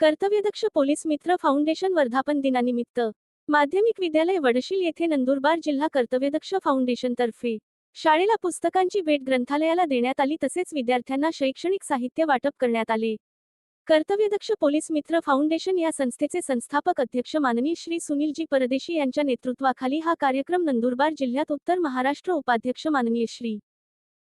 कर्तव्यदक्ष police मित्र foundation वर्धापन दिनानिमित्त माध्यमिक विद्यालय वडशील येथे नंदुरबार जिल्हा कर्तव्यदक्ष फाउंडेशनतर्फे शाळेला पुस्तकांची भेट ग्रंथालयाला देण्यात आली तसेच विद्यार्थ्यांना शैक्षणिक साहित्य वाटप करण्यात आले. कर्तव्यदक्ष पोलीस मित्र फाउंडेशन या संस्थेचे संस्थापक अध्यक्ष माननीय श्री सुनीलजी परदेशी यांच्या नेतृत्वाखाली हा कार्यक्रम नंदुरबार जिल्ह्यात उत्तर महाराष्ट्र उपाध्यक्ष माननीय श्री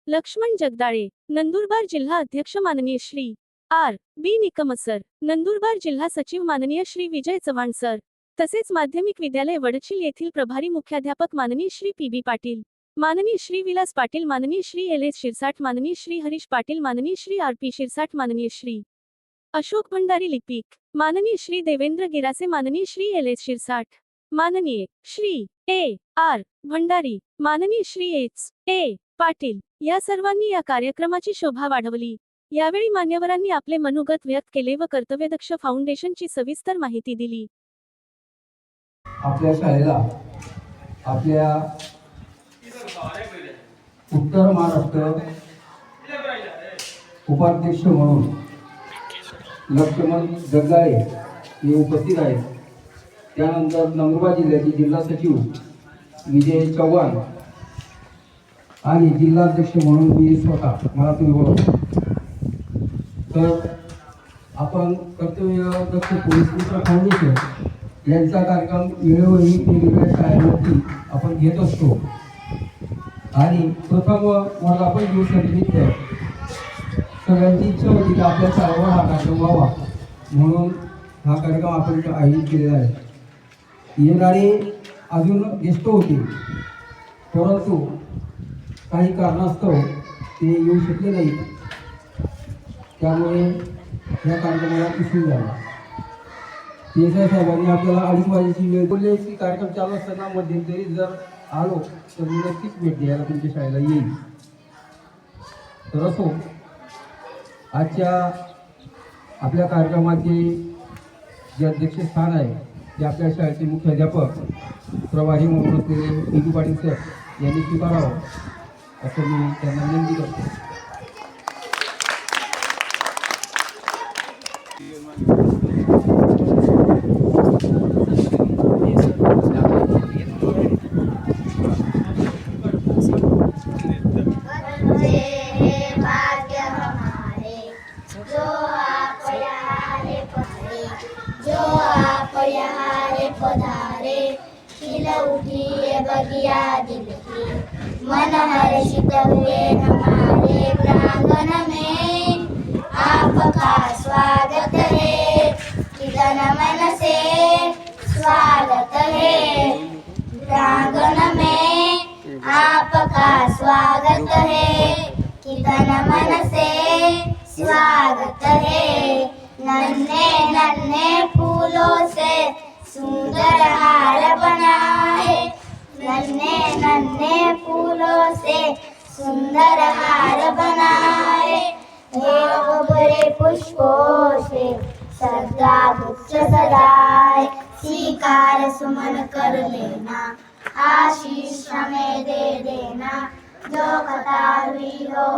लक्ष्मण जगदाळे नंदुरबार जिल्हा अध्यक्ष माननीय Shri R B Nikam sir Nandurbar जिल्हा सचिव माननीय श्री विजय चव्हाण सर तसेच माध्यमिक विद्यालय वडचिल येथील प्रभारी मुख्याध्यापक माननीय श्री पी बी पाटील माननीय श्री विलास पाटील माननीय श्री एल एस शिरसाट माननीय श्री हरीश पाटील माननीय श्री आर पी शिरसाट माननीय श्री अशोक भंडारी लिपिक माननीय श्री देवेंद्र गिरासे माननीय श्री एल एस शिरसाट माननीय श्री ए आर भंडारी माननीय श्री एच ए पाटील या सर्वांनी या कार्यक्रमाची शोभा वाढवली यावेळी मान्यवरांनी आपले मनोगत व्यक्त केले व कर्तव्यदक्ष फाउंडेशनची सविस्तर माहिती दिली. आपल्या शाळेला आपल्या उत्तर महाराष्ट्र उपाध्यक्ष म्हणून लक्ष्मण जगाळे हे उपस्थित आहेत. त्यानंतर नंदुरबार जिल्ह्याचे जिल्हा सचिव विजय चव्हाण आणि जिल्हाध्यक्ष म्हणून मी स्वतः मला तुम्ही बोलतो तर आपण कर्तव्य दक्ष पोलीस मित्र फाउंडेशन यांचा कार्यक्रम वेळोवेळी वेगवेगळ्या शाळेवरती आपण घेत असतो. आणि प्रथम वर्धापन दिवसानिमित्त सगळ्यांची इच्छा होती की आपल्या शाळेवर हा कार्यक्रम व्हावा. म्हणून हा कार्यक्रम आपण आयोजित केलेला आहे. येणारे अजून गेस्ट होते. परंतु काही कारणास्तव ते येऊ शकले नाहीत. त्यामुळे या कार्यक्रमाला उशीर झाला देसाई साहेबांनी आपल्याला अडीच वाजेची वेळ बोलले की कार्यक्रम चालू असताना मध्यंतरी जर आलो तर मी नक्कीच भेट द्यायला तुमच्या शाळेला येईल तर असो आजच्या आपल्या कार्यक्रमाचे जे अध्यक्षस्थान आहे ते आपल्या शाळेचे मुख्याध्यापक प्रभारी म्हणून असलेले पी पाटील सर यांनी स्वीकारावं असं मी त्यांना विनंती करतो. पधारे, खिल उठी ये बगिया दिल की मन हर्षित हुए हमारे प्रांगण में। आपका स्वागत है कितन मन से स्वागत है। प्रांगण में आपका स्वागत है कितन मन से स्वागत है। नन्हे नन्हे फूलों से सुंदर हार बनाए, नन्हे नन्हे फूलों से सुंदर हार बनाए। एवं बड़े पुष्पों से सदा गुच्छ सजाए। स्वीकार सुमन कर लेना, आशीष हमें दे देना, जो कतारी हो।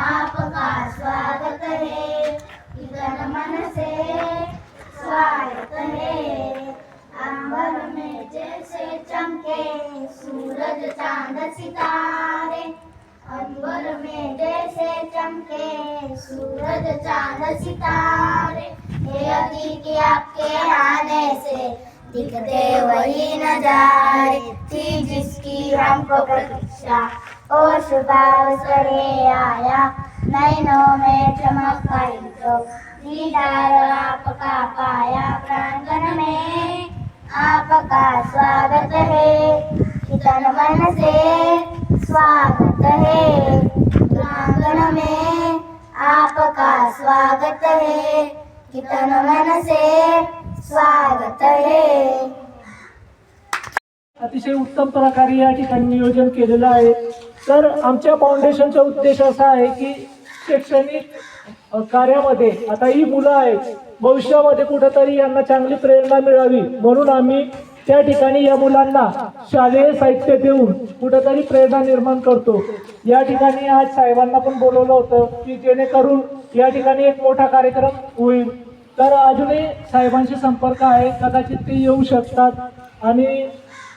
आपका स्वागत है, इधर मन से। स्वागत अंबर में जैसे चमके सूरज चाँद सितारे अंबर में जैसे चमके सूरज चाँद सितारे ये अति आपके आने से दिखते वही नजारे थी जिसकी हमको प्रतीक्षा और शुभा अवसरे आया नैनों में चमक आई तो आपका पाया प्रांगण में आपका स्वागत है। कितन मन से स्वागत है। प्रांगण में आपका स्वागत है। कितन मन से स्वागत है। अतिशय उत्तम प्रकारे या ठिकाणी नियोजन केलेलं आहे. तर आमच्या फाउंडेशनचा उद्देश असा आहे की शैक्षणिक कार्यामध्ये. आता ही मुलं आहेत. भविष्यामध्ये कुठेतरी यांना चांगली प्रेरणा मिळावी. म्हणून आम्ही त्या ठिकाणी या मुलांना शालेय साहित्य देऊन कुठेतरी प्रेरणा निर्माण करतो. या ठिकाणी आज साहेबांना पण बोलवलं होतं की जेणेकरून या ठिकाणी एक मोठा कार्यक्रम होईल. तर अजूनही साहेबांशी संपर्क आहे. कदाचित ते येऊ शकतात. आणि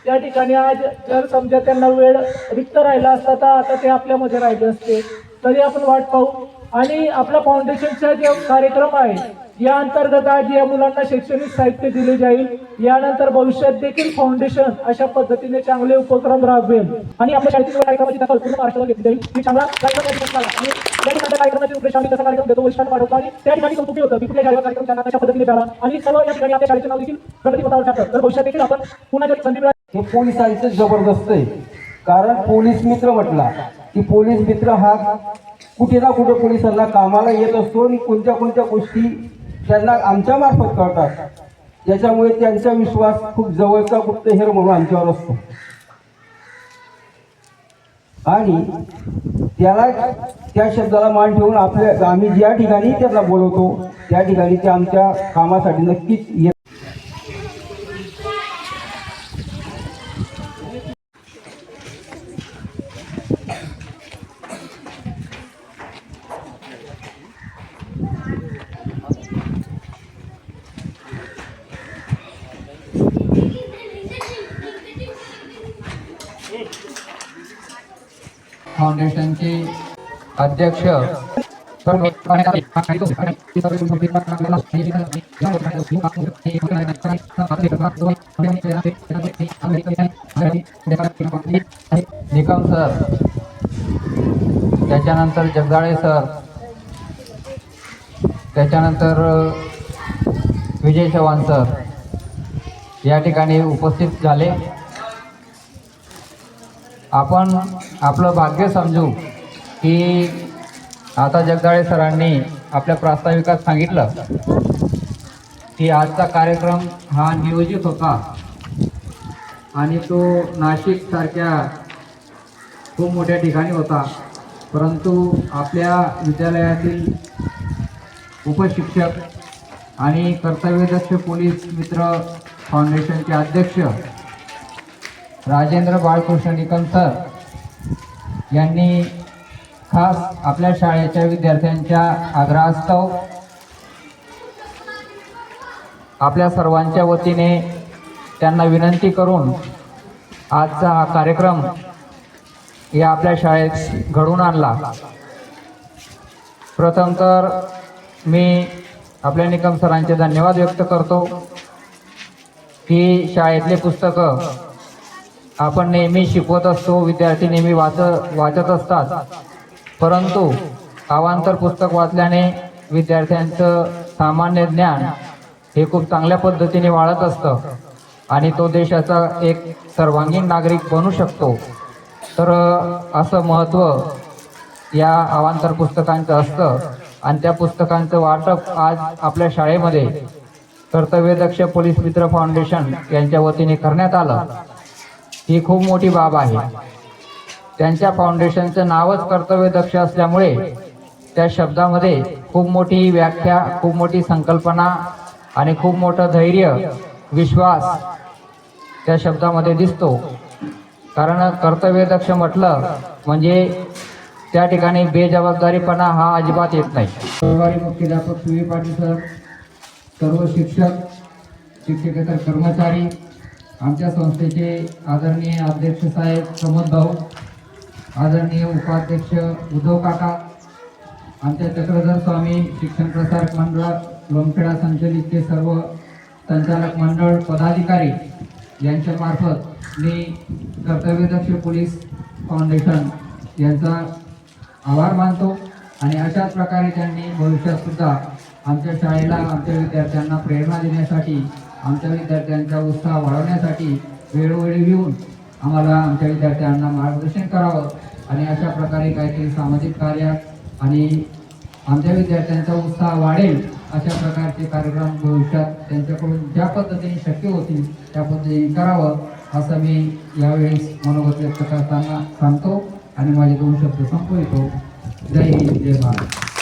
त्या ठिकाणी आज जर समजा त्यांना वेळ रिक्त राहिला असता तर आता ते आपल्यामध्ये राहिले असते. तरी आपण वाट पाहू. आणि आपला फाउंडेशनचा जे कार्यक्रम आहे या अंतर्गत आज या मुलांना शैक्षणिक साहित्य दिले जाईल. यानंतर भविष्यात देखील फाउंडेशन अशा पद्धतीने चांगले उपक्रम राबवेल. आणि आपल्या शाळेतील कार्यक्रमाची दखल पूर्ण महाराष्ट्राला घेतली जाईल. मी चांगला कार्यक्रम या आणि ठिकाणी कार्यक्रमाची उद्देश आम्ही तसा कार्यक्रम देतो वैशिष्ट्य वाढवतो आणि त्या ठिकाणी कौतुकी होतं की कुठल्या शाळेचा कार्यक्रम त्यांना कशा पद्धतीने झाला आणि सर्व या ठिकाणी आपल्या शाळेचे नाव देखील प्रगतीपथावर टाकतं तर भविष्यात देखील आपण पुन्हा जर संधी मिळाली हे पोलिसांचं जबरदस्त आहे. कारण पोलीस मित्र म्हटला की पोलीस मित्र हा कुठे ना कुठे पोलिसांना कामाला येत असतो आणि कोणत्या कोणत्या गोष्टी त्यांना आमच्या मार्फत कळतात. ज्याच्यामुळे त्यांचा विश्वास खूप जवळचा गुप्तहेर म्हणून आमच्यावर असतो. आणि त्याला त्या शब्दाला मान ठेवून आपल्या आम्ही ज्या ठिकाणी त्यांना बोलवतो त्या ठिकाणी ते आमच्या कामासाठी नक्कीच फाउंडेशनचे अध्यक्ष निकम सर त्याच्यानंतर जगदाळे सर त्याच्यानंतर विजय चव्हाण सर या ठिकाणी उपस्थित झाले. आपण आपलं भाग्य समजू की आता जगदाळे सरांनी आपल्या प्रास्ताविकात सांगितलं की आजचा कार्यक्रम हा नियोजित होता. आणि तो नाशिकसारख्या खूप मोठ्या ठिकाणी होता. परंतु आपल्या विद्यालयातील उपशिक्षक आणि कर्तव्यदक्ष पोलीस मित्र फाउंडेशनचे अध्यक्ष राजेंद्र बाळकृष्ण निकम सर यांनी खास आपल्या शाळेच्या विद्यार्थ्यांच्या आग्रहास्तव आपल्या सर्वांच्या वतीने त्यांना विनंती करून आजचा हा कार्यक्रम या आपल्या शाळेत घडून आणला. प्रथम तर मी आपल्या निकम सरांचे धन्यवाद व्यक्त करतो. की शाळेतले पुस्तकं आपण नेहमी शिकवत असतो विद्यार्थी नेहमी वाच वाचत असतात. परंतु अवांतर पुस्तक वाचल्याने विद्यार्थ्यांचं सामान्य ज्ञान हे खूप चांगल्या पद्धतीने वाढत असतं आणि तो देशाचा एक सर्वांगीण नागरिक बनू शकतो. तर असं महत्त्व या अवांतर पुस्तकांचं असतं आणि त्या पुस्तकांचं वाटप आज आपल्या शाळेमध्ये कर्तव्यदक्ष पोलीस मित्र फाउंडेशन यांच्या वतीने करण्यात आलं. ही खूप मोठी बाब आहे. त्यांच्या फाउंडेशनचं नावच कर्तव्यदक्ष असल्यामुळे त्या शब्दामध्ये खूप मोठी व्याख्या खूप मोठी संकल्पना आणि खूप मोठं धैर्य विश्वास त्या शब्दामध्ये दिसतो. कारण कर्तव्यदक्ष म्हटलं म्हणजे त्या ठिकाणी बेजबाबदारीपणा हा अजिबात येत नाही. सरकारी मुख्याध्यापक सुवी पाटील सर सर्व शिक्षक शिक्षकेतर कर्मचारी आमच्या संस्थेचे आदरणीय अध्यक्ष साहेब प्रमोद भाऊ आदरणीय उपाध्यक्ष उद्धव काका आमच्या चक्रधर स्वामी शिक्षण प्रसारक मंडळ लोमखेडा संचलितचे सर्व संचालक मंडळ पदाधिकारी यांच्यामार्फत मी कर्तव्यदक्ष पोलीस फाउंडेशन यांचा आभार मानतो आणि अशाच प्रकारे त्यांनी भविष्यात सुद्धा आमच्या शाळेला आमच्या विद्यार्थ्यांना प्रेरणा देण्यासाठी आमच्या विद्यार्थ्यांचा उत्साह वाढवण्यासाठी वेळोवेळी येऊन आम्हाला आमच्या विद्यार्थ्यांना मार्गदर्शन करावं आणि अशा प्रकारे काहीतरी सामाजिक कार्यात आणि आमच्या विद्यार्थ्यांचा उत्साह वाढेल अशा प्रकारचे कार्यक्रम भविष्यात त्यांच्याकडून ज्या पद्धतीने शक्य होतील त्या पद्धतीने करावं असं मी यावेळेस मनोगत व्यक्त करताना सांगतो आणि माझे दोन शब्द संपवितो. जय हिंद जय भारत.